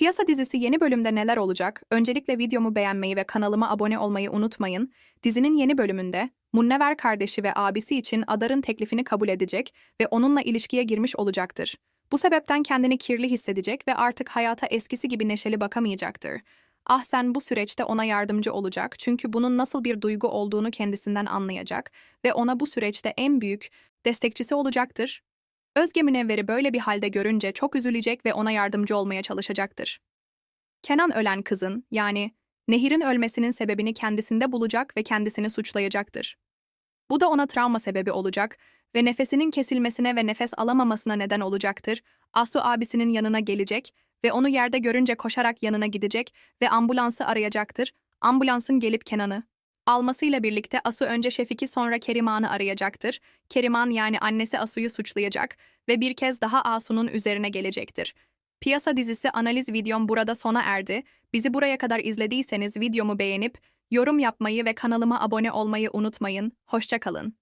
Piyasa dizisi yeni bölümde neler olacak? Öncelikle videomu beğenmeyi ve kanalıma abone olmayı unutmayın. Dizinin yeni bölümünde Munnever kardeşi ve abisi için Adar'ın teklifini kabul edecek ve onunla ilişkiye girmiş olacaktır. Bu sebepten kendini kirli hissedecek ve artık hayata eskisi gibi neşeli bakamayacaktır. Ahsen bu süreçte ona yardımcı olacak çünkü bunun nasıl bir duygu olduğunu kendisinden anlayacak ve ona bu süreçte en büyük destekçisi olacaktır. Özge Münevver'i böyle bir halde görünce çok üzülecek ve ona yardımcı olmaya çalışacaktır. Kenan ölen kızın, yani Nehir'in ölmesinin sebebini kendisinde bulacak ve kendisini suçlayacaktır. Bu da ona travma sebebi olacak ve nefesinin kesilmesine ve nefes alamamasına neden olacaktır. Asu abisinin yanına gelecek ve onu yerde görünce koşarak yanına gidecek ve ambulansı arayacaktır. Ambulansın gelip Kenan'ı almasıyla birlikte Asu önce Şefik'i sonra Keriman'ı arayacaktır. Keriman yani annesi Asu'yu suçlayacak ve bir kez daha Asu'nun üzerine gelecektir. Piyasa dizisi analiz videom burada sona erdi. Bizi buraya kadar izlediyseniz videomu beğenip yorum yapmayı ve kanalıma abone olmayı unutmayın. Hoşçakalın.